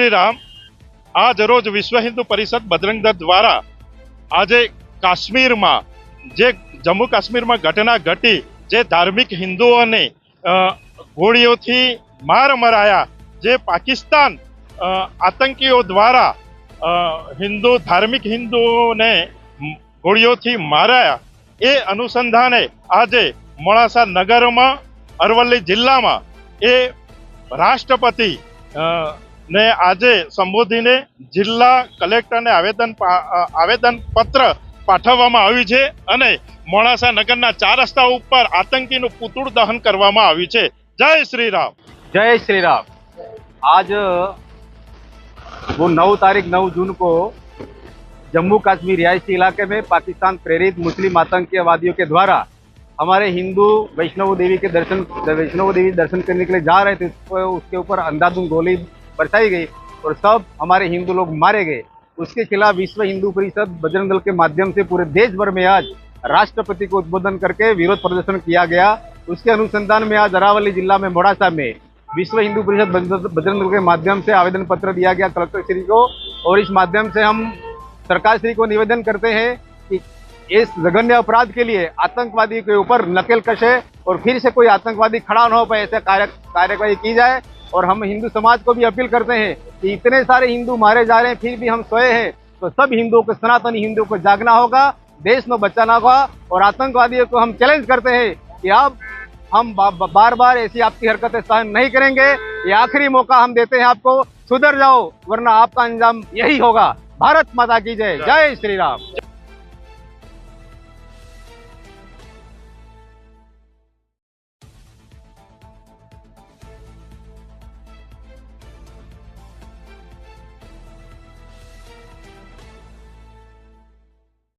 શ્રી રામ આજ રોજ વિશ્વ હિન્દુ પરિષદ બજરંગ દળ દ્વારા આજે કાશ્મીરમાં જે જમ્મુ કાશ્મીરમાં ઘટના ઘટી, જે ધાર્મિક હિન્દુઓને ગોળીઓથી માર મરાયા, જે પાકિસ્તાન આતંકીઓ દ્વારા હિન્દુ, ધાર્મિક હિન્દુઓને ગોળીઓથી મારાયા, એ અનુસંધાને આજે મોડાસા નગરમાં, અરવલ્લી જિલ્લામાં એ રાષ્ટ્રપતિ ને આજે સંબોધીને જિલ્લા કલેક્ટરને આવેદન પા- અ, આવેદન પત્ર પાઠવવામાં આવ્યું છે અને મોડાસા નગરના ચાર રસ્તા ઉપર આતંકીનું પુતળું દહન કરવામાં આવ્યું છે જય શ્રી રામ जय श्री राम आज वो नौ तारीख नौ जून को जम्मू कश्मीर रिहायशी इलाके में पाकिस्तान प्रेरित मुस्लिम आतंकवादियों के द्वारा हमारे हिंदू वैष्णव देवी के दर्शन वैष्णव देवी दर्शन करने के लिए जा रहे थे उसको उसके ऊपर अंधाधुंध गोली बरसाई गई और सब हमारे हिंदू लोग मारे गए। उसके खिलाफ विश्व हिंदू परिषद बजरंग दल के माध्यम से पूरे देश भर में आज राष्ट्रपति को उद्बोधन करके विरोध प्रदर्शन किया गया। उसके अनुसंधान में आज अरावली जिला में मोड़ासा में विश्व हिंदू परिषद बजरंग दल के माध्यम से आवेदन पत्र दिया गया कलेक्टर श्री को और इस माध्यम से हम सरकार श्री को निवेदन करते हैं कि इस जघन्य अपराध के लिए आतंकवादी के ऊपर नकेल कसे और फिर से कोई आतंकवादी खड़ा न हो पाए, ऐसे कार्य कार्यवाही की जाए। और हम हिंदू समाज को भी अपील करते हैं कि इतने सारे हिंदू मारे जा रहे हैं, फिर भी हम सोए हैं तो सब हिंदुओं को, सनातनी हिंदुओं को जागना होगा, देश में बचाना होगा और आतंकवादियों को हम चैलेंज करते हैं कि अब हम बार बार ऐसी आपकी हरकतें सहन नहीं करेंगे। ये आखिरी मौका हम देते हैं आपको। सुधर जाओ, वरना आपका अंजाम यही होगा। भारत माता की जय। जय श्री राम।